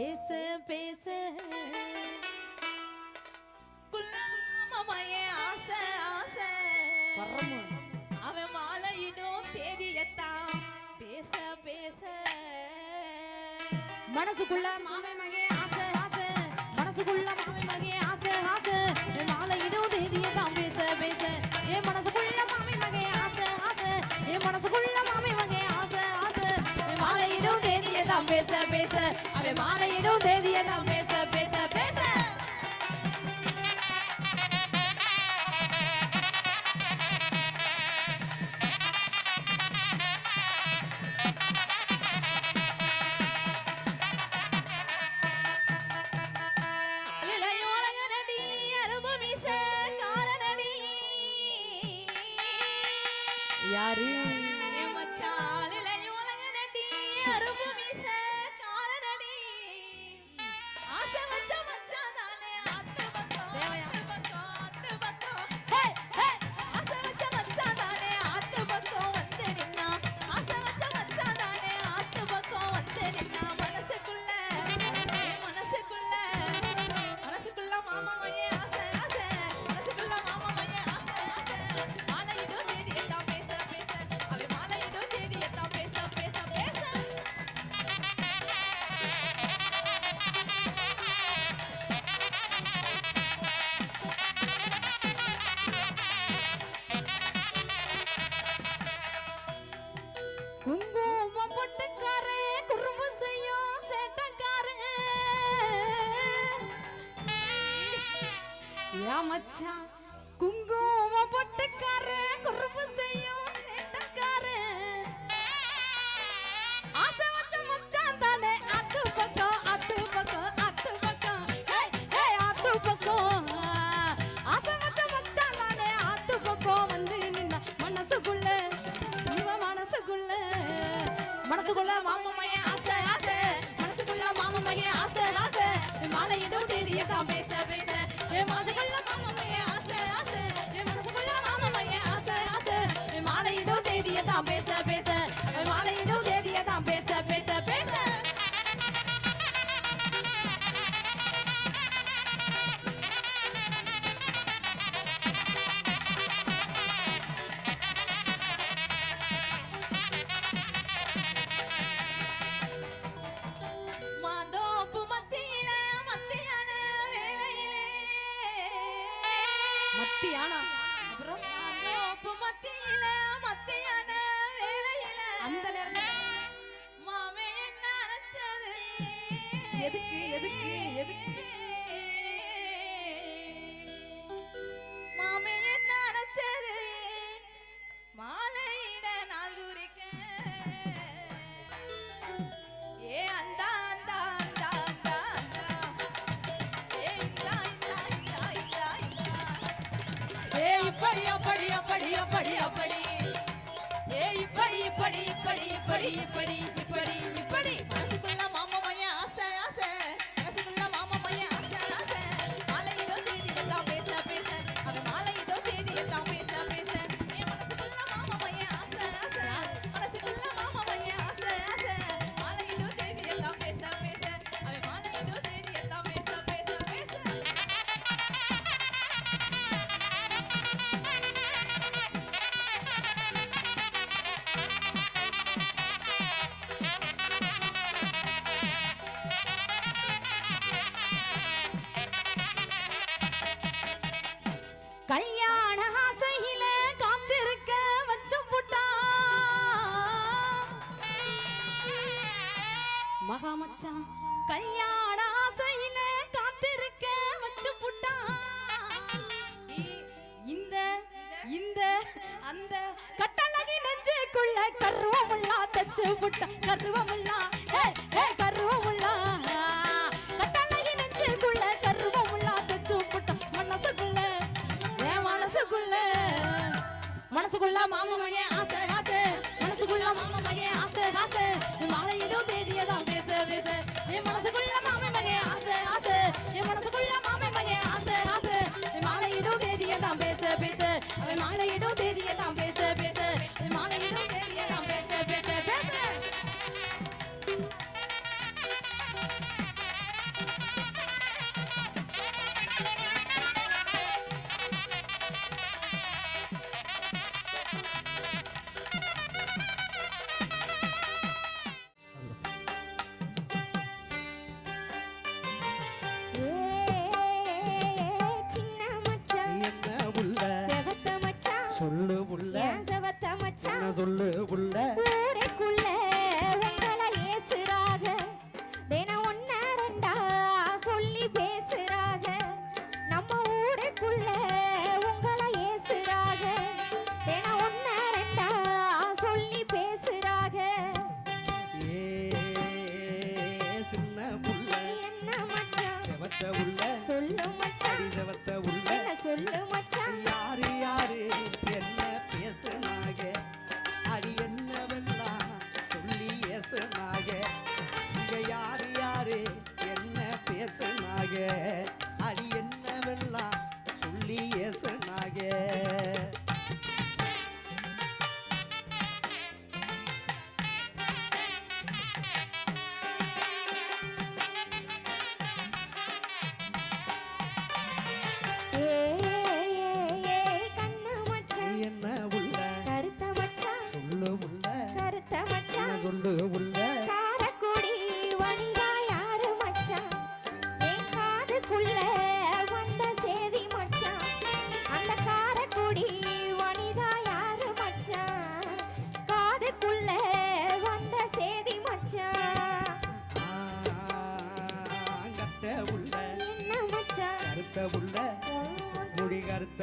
பேச பேச. குள்ளமாமையே ஆசை ஆசை. அவன் மாலையிடும் தேதியத்தான் பேச பேச. மனசுக்குள்ள மாமை மகே ஆசை ஆசை. மனசுக்குள்ள மாமை மகே ஆசை ஆசை. மாலையிடும் தேதியத்தான் பேச பேச. என் மனசுக்குள்ள மாமை மகே ஆசை ஆசை. என் மனசுக்குள்ள மாமை மகே ஆசை ஆசை. மாலையிடும் தான் பேச பேச. மாலையிடும் மாலையிடும் தேதியெல்லாம் பேச பேச பேச. யாரு? மச்சான். குங்குமம் போட்டுக்காரன் குறும்பு செய்யும். 上辈子。எதுக்கு எதுக்கு எதுக்கு? மாமையை நினைச்சது மாலையிட நாள் குறிக்க. ஏ அந்த அந்த அந்த அந்த ஏ இப்படி அப்படி அப்படி அப்படி அப்படி. ஏ இப்படி. மச்சான் கல்யாண காத்திருக்க வச்சு புட்டான். இந்த இந்த அந்த கட்டழகி நெஞ்சுக்குள்ள கருவமுள்ளா தச்சு புட்டான். கருவமுள்ளா கருவமுள்ளா. கட்டழகி நெஞ்சுக்குள்ள கருவமுள்ளா தச்சு புட்டான். மனசுக்குள்ள என் மனசுக்குள்ள மனசுக்குள்ள மாமமைய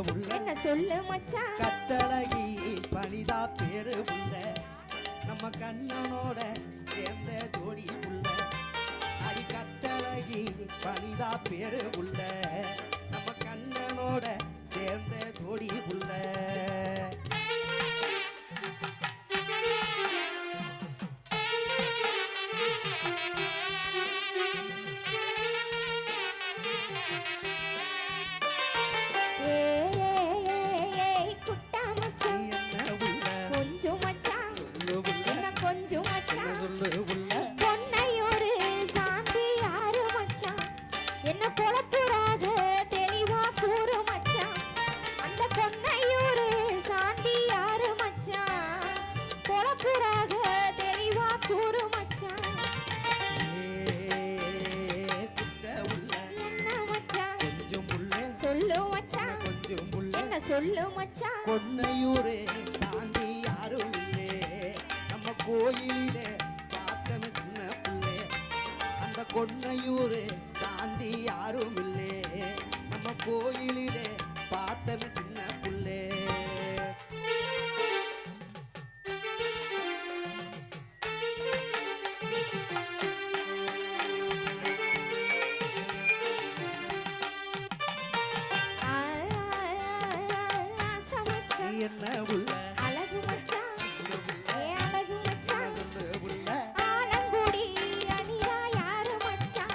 உள்ள என்ன சொல்லு மச்சான் கத்தழகி பனிதா பேரு உள்ள. நம்ம கண்ணனோட சேர்ந்த ஜோடி உள்ள. அடி கத்தழகி பனிதா பேரு உள்ள. நம்ம கண்ணனோட சேர்ந்த ஜோடி உள்ள. சொல்லு மச்சான் கொன்னையூரே சாந்தி யாரும் இல்லே நம்ம கோயிலே பார்த்தன சின்ன பிள்ளை. அந்த கொன்னையூரே சாந்தி யாரும் இல்லே நம்ம கோயிலே பார்த்தன சின்ன என்ன உள்ள? அழகு மச்சான். ஏ அழகு மச்சான். உள்ள. ஆலங்குடி அணியா யாரு மச்சான்?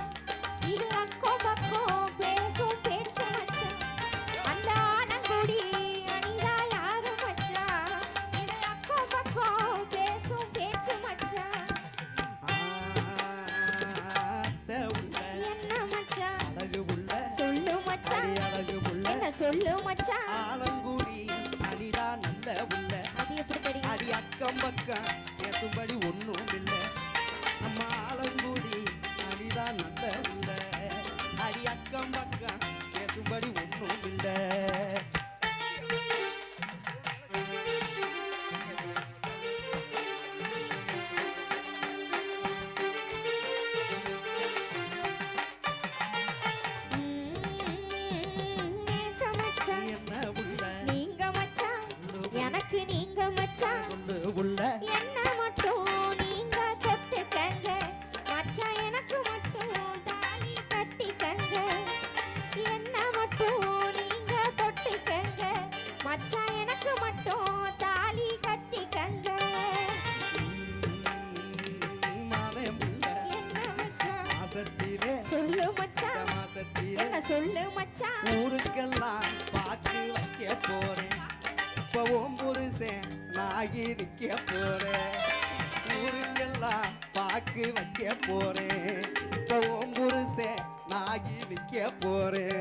இது அக்கம் பக்கம் பேசும் பேச்சு மச்சான். அந்த ஆலங்குடி அணியா யாரு மச்சான்? இது அக்கம் பக்கம் பேசும் பேச்சு மச்சான். ஆத்த உள்ள. என்ன மச்சான்? அழகு உள்ள. சொல்லு மச்சான். அடி அழகு உள்ள. என்ன சொல்லு மச்சான்? அடி பக்கம் பேசும்படி ஒன்றும் இல்லை. சொல்லு மச்சான் ஊருக்கெல்லாம் பாக்கு வைக்க போறேன். இப்போ புருஷன் நாகி நிற்க போறேன். ஊருக்கெல்லாம் பாக்கு வைக்க போறேன். இப்போ புருஷன் நாகி நிற்க போறேன்.